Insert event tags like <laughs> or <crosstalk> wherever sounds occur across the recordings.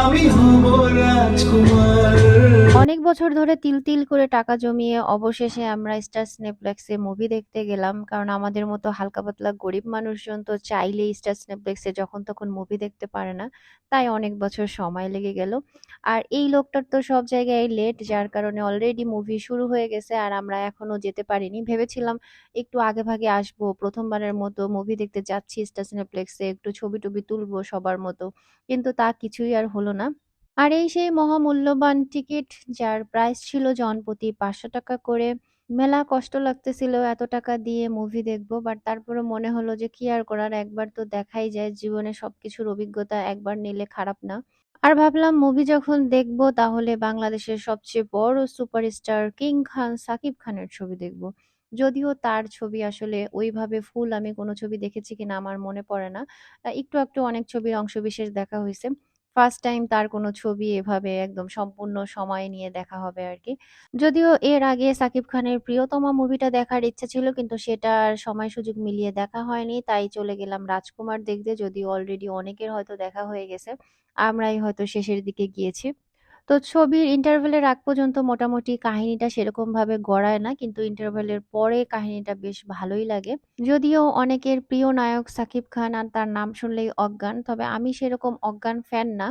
আমি হব রাজকুমার। অনেক বছর ধরে তিল তিল করে টাকা জমিয়ে অবশেষে আমরা স্টার সিনেপ্লেক্সে মুভি দেখতে গেলাম। কারণ আমাদের মতো হালকা পাতলা গরিব মানুষজন তো চাইলেই স্টার সিনেপ্লেক্সে যখন তখন মুভি দেখতে পারে না। তাই অনেক বছর সময় লেগে গেল। আর এই লোকটার তো সব জায়গায় লেট যার কারণে অলরেডি মুভি শুরু হয়ে গেছে আর আমরা এখনও যেতে পারিনি। ভেবেছিলাম একটু আগে ভাগে আসব, প্রথমবারের মতো মুভি দেখতে যাচ্ছি স্টার সিনেপ্লেক্সে, একটু ছবি টবি তুলবো সবার মতো। কিন্তু তা কিছুই আর হলো না। আর এই সেই মহামূল্যবান টিকিট, যার প্রাইস ছিল জনপ্রতি পাঁচশো টাকা করে, মেলা কষ্ট লাগতেছিল এত টাকা দিয়ে মুভি দেখব বাট তারপরে মনে হলো যে কি আর করার, একবার তো দেখাই যায় জীবনে সবকিছুর অভিজ্ঞতা একবার নিলে খারাপ না। আর ভাবলাম মুভি যখন দেখব তাহলে বাংলাদেশের সবচেয়ে বড় সুপারস্টার কিং খান সাকিব খানের ছবি দেখব। যদিও তার ছবি আসলে ওইভাবে ফুল আমি কোনো ছবি দেখেছি কিনা আমার মনে পড়ে না। একটু একটু অনেক ছবির অংশবিশেষ দেখা হয়েছে ফার্স্ট টাইম তার কোনো ছবি এভাবে একদম সম্পূর্ণ সময় নিয়ে দেখা হবে আর কি। যদিও এর আগে সাকিব খানের প্রিয়তমা মুভিটা দেখার ইচ্ছা ছিল, কিন্তু সেটার সময় সুযোগ মিলিয়ে দেখা হয়নি। তাই চলে গেলাম রাজকুমার দেখতে, যদিও অলরেডি অনেকের হয়তো দেখা হয়ে গেছে। আমরাই হয়তো শেষের দিকে গিয়েছি। তো ছবির ইন্টারভেলের আগ পর্যন্ত মোটামুটি কাহিনীটা সেরকম ভাবে গড়ায় না, কিন্তু ইন্টারভেলের পরে কাহিনীটা বেশ ভালোই লাগে। যদিও অনেকের প্রিয় নায়ক সাকিব খান আর তার নাম শুনলেই অজ্ঞান, তবে আমি সেরকম অজ্ঞান ফ্যান না।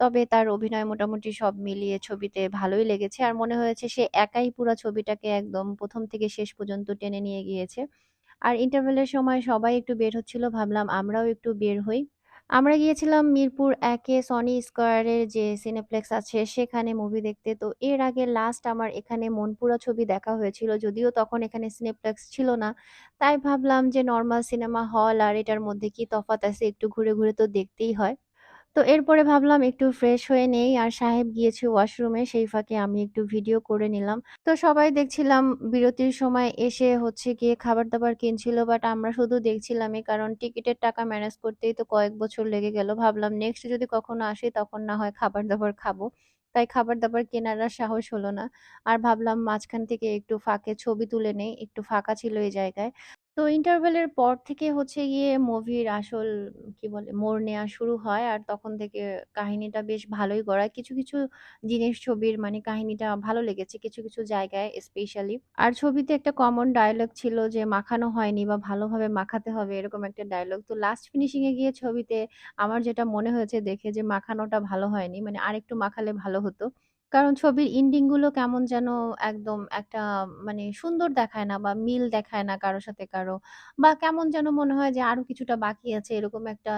তবে তার অভিনয় মোটামুটি সব মিলিয়ে ছবিতে ভালোই লেগেছে আর মনে হয়েছে সে একাই পুরো ছবিটাকে একদম প্রথম থেকে শেষ পর্যন্ত টেনে নিয়ে গিয়েছে। আর ইন্টারভেলের সময় সবাই একটু বের হচ্ছিল, ভাবলাম আমরাও একটু বের হই। আমরা গিয়েছিলাম মিরপুর একে সনি স্কোয়ারের যে সিনেপ্লেক্স আছে, সেখানে মুভি দেখতে। তো এর আগে লাস্ট আমার এখানে মনপুরা ছবি দেখা হয়েছিল, যদিও তখন এখানে সিনেপ্লেক্স ছিল না। তাই ভাবলাম যে নর্মাল সিনেমা হল আর এটার মধ্যে কি তফাত আছে একটু ঘুরে ঘুরে তো দেখতেই হয়। তো এরপরে ভাবলাম একটু ফ্রেশ হয়ে নেই আর সাহেব গিয়েছে ওয়াশরুমে সেই ফাঁকে আমি একটু ভিডিও করে নিলাম। তো সবাই দেখছিলাম বিরতির সময় এসে হচ্ছে গিয়ে খাবার দাবার কিনছিল বাট আমরা শুধু দেখছিলামই কারণ টিকিটের টাকা ম্যানেজ করতেই তো কয়েক বছর লেগে গেল। ভাবলাম নেক্সট যদি কখনো আসি তখন না হয় খাবার দাবার খাব। তাই খাবার দাবার কেনার আর সাহস হলো না। আর ভাবলাম মাঝখান থেকে একটু ফাঁকে ছবি তুলে নেই, একটু ফাঁকা ছিল এই জায়গায়। তো ইন্টারভেলের পর থেকে হচ্ছে গিয়ে মুভির আসল, কি বলে, মোড় নেওয়া শুরু হয়। আর তখন থেকে কাহিনীটা বেশ ভালোই গড়ায়। কিছু কিছু জিনিস ছবির মানে কাহিনীটা ভালো লেগেছে কিছু কিছু জায়গায় স্পেশালি আর ছবিতে একটা কমন ডায়লগ ছিল যে মাখানো হয়নি বা ভালোভাবে মাখাতে হবে এরকম একটা ডায়লগ তো লাস্ট ফিনিশিং এ গিয়ে ছবিতে আমার যেটা মনে হয়েছে দেখে যে মাখানোটা ভালো হয়নি। মানে আরেকটু মাখালে ভালো হতো। কারণ ছবির এন্ডিংগুলো কেমন যেন একদম একটা মানে সুন্দর দেখায় না বা মিল দেখায় না কারও সাথে কারও বা কেমন যেন মনে হয় যে আরও কিছুটা বাকি আছে এরকম একটা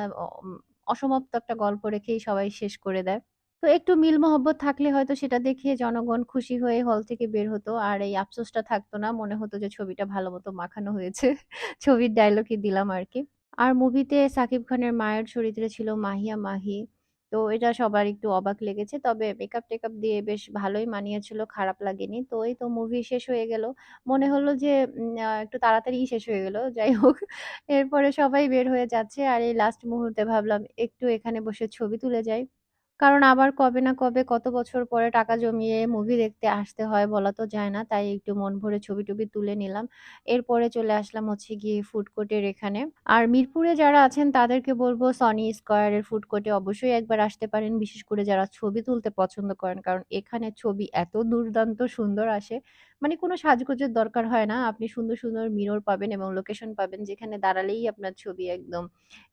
অসমাপ্ত একটা গল্প রেখেই সবাই শেষ করে দেয়। তো একটু মিল মহব্বত থাকলে হয়তো সেটা দেখে জনগণ খুশি হয়ে হল থেকে বের হতো। আর এই আফসোসটা থাকতো না, মনে হতো যে ছবিটা ভালো মতো মাখানো হয়েছে। <laughs> ছবির ডায়লগই দিলাম আর কি। আর মুভিতে সাকিব খানের মায়ের চরিত্রে ছিল মাহিয়া মাহি। তো এটা সবার একটু অবাক লেগেছে। তবে মেকআপ টেকআপ দিয়ে বেশ ভালোই মানিয়েছিল, খারাপ লাগেনি। তো এই তো মুভি শেষ হয়ে গেল। মনে হলো যে একটু তাড়াতাড়ি শেষ হয়ে গেল। যাই হোক, এরপরে সবাই বের হয়ে যাচ্ছে। আর এই লাস্ট মুহূর্তে ভাবলাম একটু এখানে বসে ছবি তুলে যাই। কারণ আবার কবে না কবে কত বছর পরে টাকা জমিয়ে মুভি দেখতে আসতে হয় বলা তো যায় না, তাই একটু মন ভরে ছবি টবি তুলে নিলাম। এরপরে চলে আসলাম হচ্ছে গিয়ে ফুড কোর্টের এখানে। আর মিরপুরে যারা আছেন তাদেরকে বলব সনি স্কয়ারের ফুড কোর্টে অবশ্যই একবার আসতে পারেন, বিশেষ করে যারা ছবি তুলতে পছন্দ করেন, কারণ এখানে ছবি এত দুর্দান্ত সুন্দর আসে। মানে কোনো সাজগোজের দরকার হয় না, আপনি সুন্দর সুন্দর মিরর পাবেন এবং লোকেশন পাবেন, যেখানে দাঁড়ালেই আপনার ছবি একদম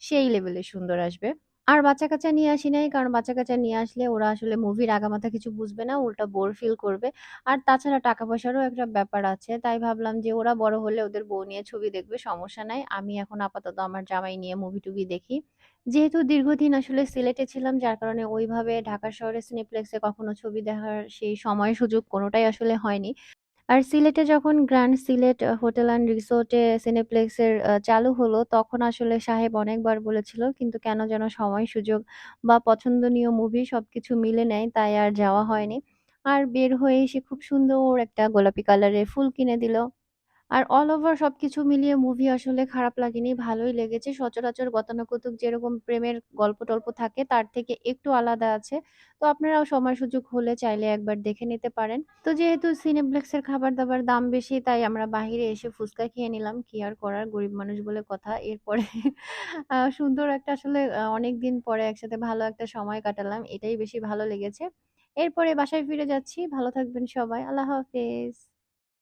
সেই লেভেলে সুন্দর আসবে। আর বাচ্চা-কাচ্চা নিয়ে আসি নাই। কারণ বাচ্চা-কাচ্চা নিয়ে আসলে ওরা আসলে মুভির আগামাথা কিছু বুঝবে না। উল্টা বোর ফিল করবে। আর তাছাড়া টাকা-পয়সারও একটা ব্যাপার আছে। তাই ভাবলাম যে ওরা বড় হলে ওদের বউ নিয়ে ছবি দেখবে, সমস্যা নাই। আমি এখন আপাতত আমার জামাই নিয়ে মুভি-টুভি দেখি। যেহেতু দীর্ঘদিন আসলে সিলেটে ছিলাম যার কারণে ওইভাবে ঢাকা শহরে সিনেপ্লেক্সে কখনো ছবি দেখার সেই সময় সুযোগ কোনোটাই আসলে হয়নি। আর সিলেটে যখন গ্র্যান্ড সিলেট হোটেল অ্যান্ড রিসোর্টে সিনেপ্লেক্সের চালু হলো, তখন আসলে সাহেব অনেকবার বলেছিল। কিন্তু কেন যেন সময় সুযোগ বা পছন্দনীয় মুভি সব কিছু মিলে নেয়, তাই আর যাওয়া হয়নি। আর বের হয়ে সে খুব সুন্দর একটা গোলাপি কালারের ফুল কিনে দিল। আর অল ওভার সবকিছু মিলিয়ে মুভি আসলে খারাপ লাগেনি, ভালোই লেগেছে। সচরাচর গতানুগতিক যেরকম প্রেমের গল্প-টল্প থাকে তার থেকে একটু আলাদা আছে। তো আপনারাও সময় সুযোগ হলে চাইলে একবার দেখে নিতে পারেন। তো যেহেতু সিনেপ্লেক্সের খাবার-দাবার দাম বেশি তাই আমরা বাহিরে এসে ফুচকা খেয়ে নিলাম। কি আর করার গরিব মানুষ বলে কথা। এরপরে সুন্দর একটা আসলে আ অনেকদিন পরে একসাথে ভালো একটা সময় কাটালাম। এটাই বেশি ভালো লেগেছে। এরপরে বাসায় ফিরে যাচ্ছি। ভালো থাকবেন সবাই। আল্লাহ হাফেজ।